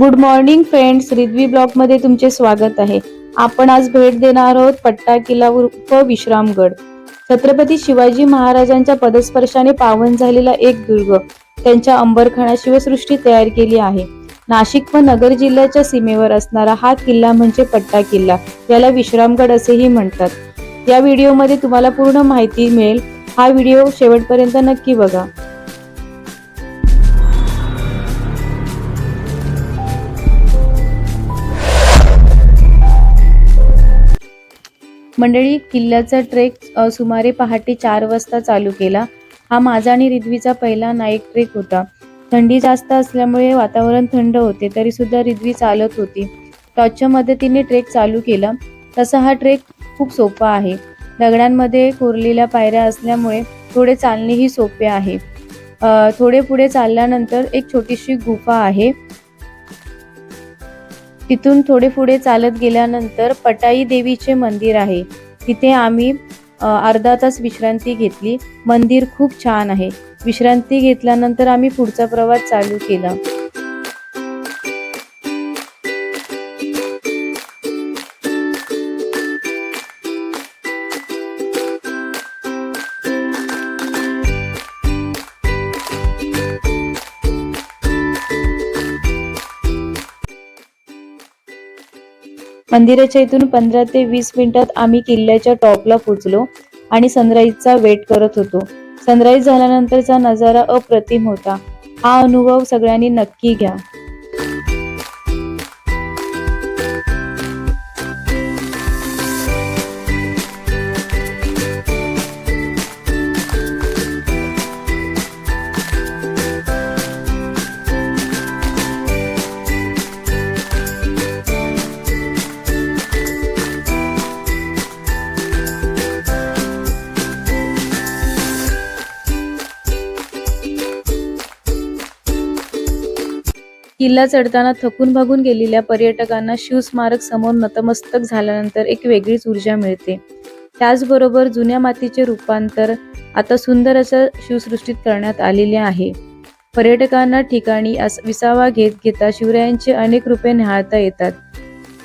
Good morning friends Riddhi ब्लॉगमध्ये तुमचे स्वागत आहे. आपण आज भेट देणार आहोत पट्टा किल्ला उर्फ विश्रामगड. छत्रपती शिवाजी महाराजांच्या पदस्पर्शाने पावन झालेला एक दुर्ग. त्यांच्या अंबरखाना शिवसृष्टी तयार केली आहे. नाशिक व नगर जिल्ह्याच्या सीमेवर असणारा हा किल्ला म्हणजे पट्टा किल्ला. याला विश्रामगड असेही म्हणतात. या व्हिडिओमध्ये तुम्हाला पूर्ण माहिती मिळेल. हा व्हिडिओ शेवटपर्यंत नक्की बघा. मंडळी किल्ल्याचा ट्रेक सुमारे पहाटे चार वाजता चालू केला. हा माझा आणि रिद्वीचा पहिला नाईट ट्रेक होता. थंडी जास्त असल्यामुळे वातावरण थंड होते तरी सुद्धा रिद्वी चालत होती. टॉर्चच्या मदतीने ट्रेक चालू केला. तसा हा ट्रेक खूप सोपा आहे. दगडांमध्ये कोरलेल्या पायऱ्या असल्यामुळे थोडे चालणेही सोपे आहे. थोडे पुढे चालल्यानंतर एक छोटीशी गुफा आहे. तिथून थोडे पुढे चालत गेल्यानंतर पटाई देवीचे मंदिर आहे. तिथे आम्ही अर्धा तास विश्रांती घेतली. मंदिर खूप छान आहे. विश्रांती घेतल्यानंतर आम्ही पुढचा प्रवास चालू केला. मंदिराच्या इथून पंधरा ते वीस मिनिटात आम्ही किल्ल्याच्या टॉपला पोचलो आणि सनराईजचा वेट करत होतो. सनराईज झाल्यानंतरचा नजारा अप्रतिम होता. हा अनुभव सगळ्यांनी नक्की घ्या. किल्ला चढताना थकून भागून गेलेल्या पर्यटकांना शिवस्मारक समोर नतमस्तक झाल्यानंतर एक वेगळीच ऊर्जा मिळते. त्याचबरोबर जुन्या मातीचे रूपांतर आता सुंदर असं शिवसृष्टीत करण्यात आलेले आहे. पर्यटकांना ठिकाणी अस- विसावा घेत घेता शिवरायांचे अनेक रूपे निहाळता येतात.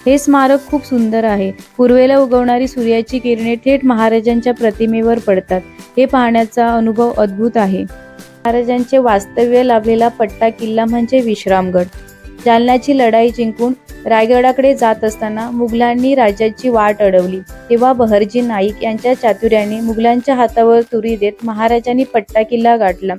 हे स्मारक खूप सुंदर आहे. पूर्वेला उगवणारी सूर्याची किरणे थेट महाराजांच्या प्रतिमेवर पडतात. हे पाहण्याचा अनुभव अद्भुत आहे. महाराजांचे वास्तव्य लाभलेला पट्टा किल्ला म्हणजे विश्रामगड. जालन्याची लढाई जिंकून रायगडाकडे जात असताना मुघलांनी राज्याची वाट अडवली. तेव्हा बहरजी नाईक यांच्या चातुर्याने मुघलांच्या हातावर तुरी देत महाराजांनी पट्टा किल्ला गाठला.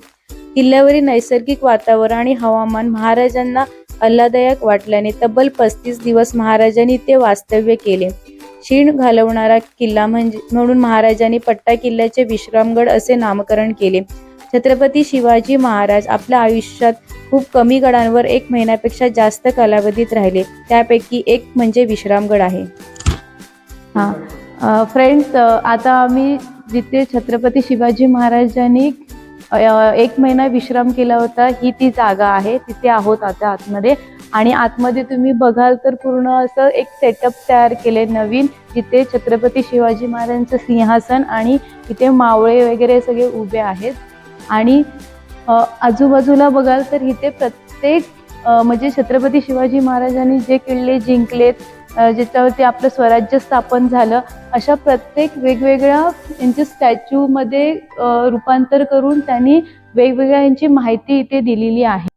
किल्ल्यावरील नैसर्गिक वातावरण आणि हवामान महाराजांना आल्हादायक वाटल्याने तब्बल पस्तीस दिवस महाराजांनी ते वास्तव्य केले. क्षीण घालवणारा किल्ला म्हणजे म्हणून महाराजांनी पट्टा किल्ल्याचे विश्रामगड असे नामकरण केले. छत्रपती शिवाजी महाराज आपल्या आयुष्यात खूप कमी गडांवर एक महिन्यापेक्षा जास्त कालावधीत राहिले. त्यापैकी एक म्हणजे विश्रामगड आहे. हां. फ्रेंड्स आता आम्ही जिथे छत्रपती शिवाजी महाराजांनी एक महिना विश्राम केला होता ही ती जागा आहे. तिथे आहोत आता आतमध्ये. आणि आतमध्ये तुम्ही बघाल तर पूर्ण असं एक सेटअप तयार केले नवीन जिथे छत्रपती शिवाजी महाराजांचं सिंहासन आणि तिथे मावळे वगैरे सगळे उभे आहेत. आणि आजूबाजूला बघाल तर इथे प्रत्येक म्हणजे छत्रपती शिवाजी महाराजांनी जे किल्ले जिंकलेत ज्याच्यावरती आपलं स्वराज्य स्थापन झालं अशा प्रत्येक वेगवेगळ्या यांच्या स्टॅच्यूमध्ये रूपांतर करून त्यांनी वेगवेगळ्या यांची माहिती इथे दिलेली आहे.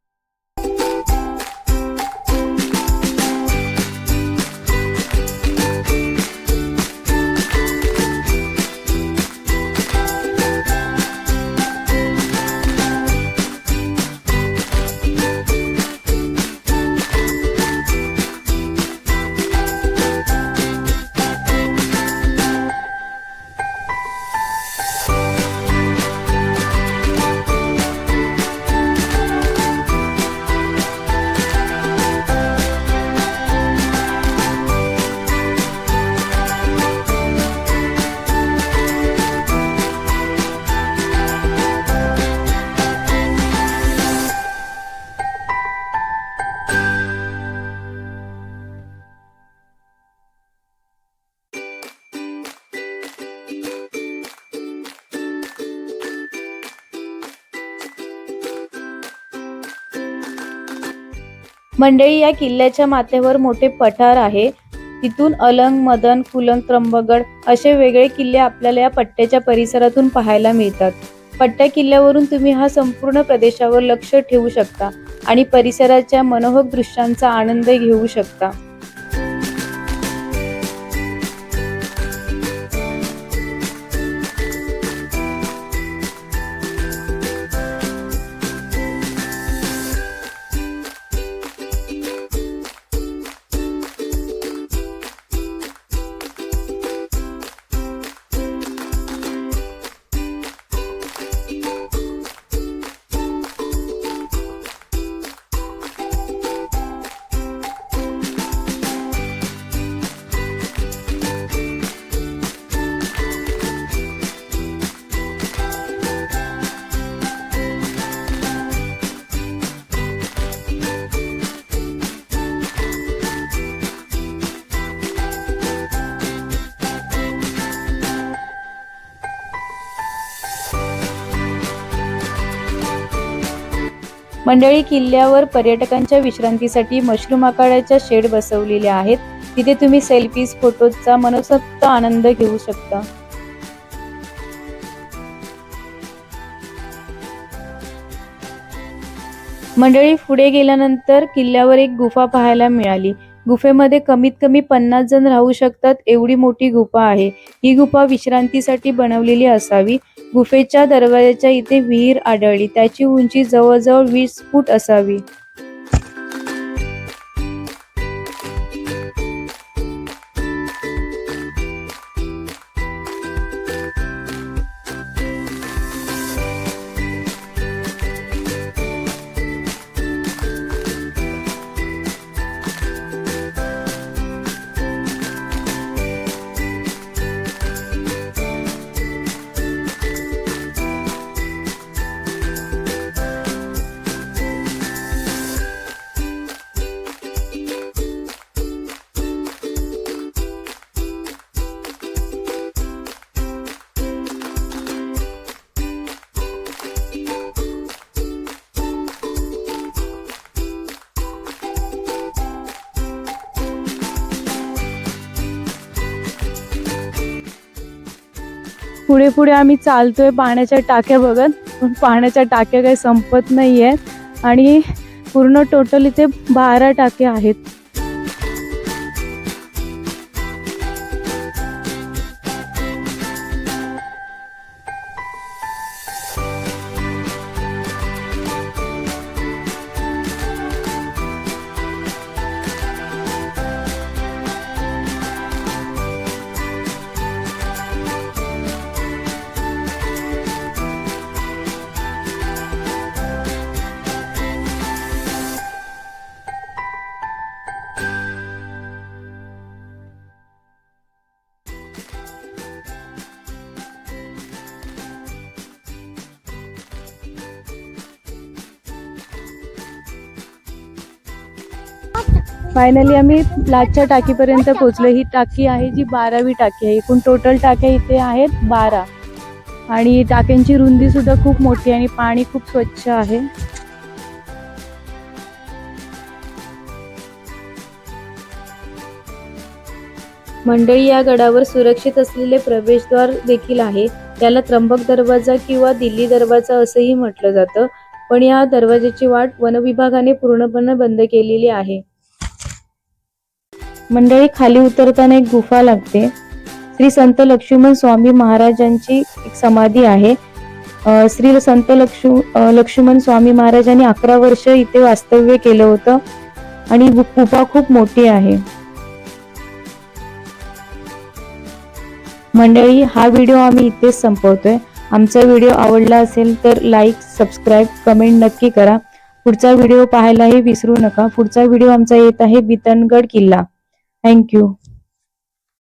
मंडळी या किल्ल्याच्या माथ्यावर मोठे पठार आहे. तिथून अलंग मदन कुलंग त्र्यंबगड असे वेगळे किल्ले आपल्याला या पट्ट्याच्या परिसरातून पाहायला मिळतात. पट्ट्या किल्ल्यावरून तुम्ही हा संपूर्ण प्रदेशावर लक्ष ठेवू शकता आणि परिसराच्या मनोहक दृश्यांचा आनंद घेऊ शकता. मंडळी किल्ल्यावर पर्यटकांच्या विश्रांतीसाठी मशरूम आकाराच्या शेड बसवलेल्या आहेत. तिथे तुम्ही सेल्फीज फोटोजचा मनसोक्त आनंद घेऊ शकता. मंडळी पुढे गेल्यानंतर किल्ल्यावर एक गुफा पाहायला मिळाली. गुफेमध्ये कमीत कमी पन्नास जण राहू शकतात एवढी मोठी गुफा आहे. ही गुफा विश्रांतीसाठी बनवलेली असावी. गुफेच्या दरवाजाच्या इथे विहीर आढळली. त्याची उंची जवळजवळ वीस फूट असावी. पुढे पुढे आम्ही चालतोय पाण्याच्या टाक्या बघत. पण पाण्याच्या टाक्या काही संपत नाही आहेत आणि पूर्ण टोटल इथे बारा टाक्या आहेत. फायनली आम्ही लाटच्या टाकीपर्यंत पोहोचलो. ही टाकी आहे जी बारावी टाकी आहे. एकूण टोटल टाक्या इथे आहेत बारा. आणि टाक्यांची रुंदी सुद्धा खूप मोठी आहे आणि पाणी खूप स्वच्छ आहे. मंडळी या गडावर सुरक्षित असलेले प्रवेशद्वार देखील आहे. त्याला त्र्यंबक दरवाजा किंवा दिल्ली दरवाजा असंही म्हटलं जातं. पण या दरवाजाची वाट वनविभागाने पूर्णपणे बंद केलेली आहे. मंडळी खाली उतरताना एक गुफा लागते. श्री संत लक्ष्मण स्वामी महाराजांची एक समाधी आहे. श्री संत लक्ष्म लक्ष्मण स्वामी महाराजांनी अकरा वर्ष इथे वास्तव्य केलं होतं आणि गुफा खूप मोठी आहे. मंडळी हा व्हिडिओ आम्ही इथेच संपवतोय. आमचा व्हिडिओ आवडला असेल तर लाईक सबस्क्राईब कमेंट नक्की करा. पुढचा व्हिडिओ पाहायलाही विसरू नका. पुढचा व्हिडिओ आमचा येत आहे बितनगड किल्ला. Thank you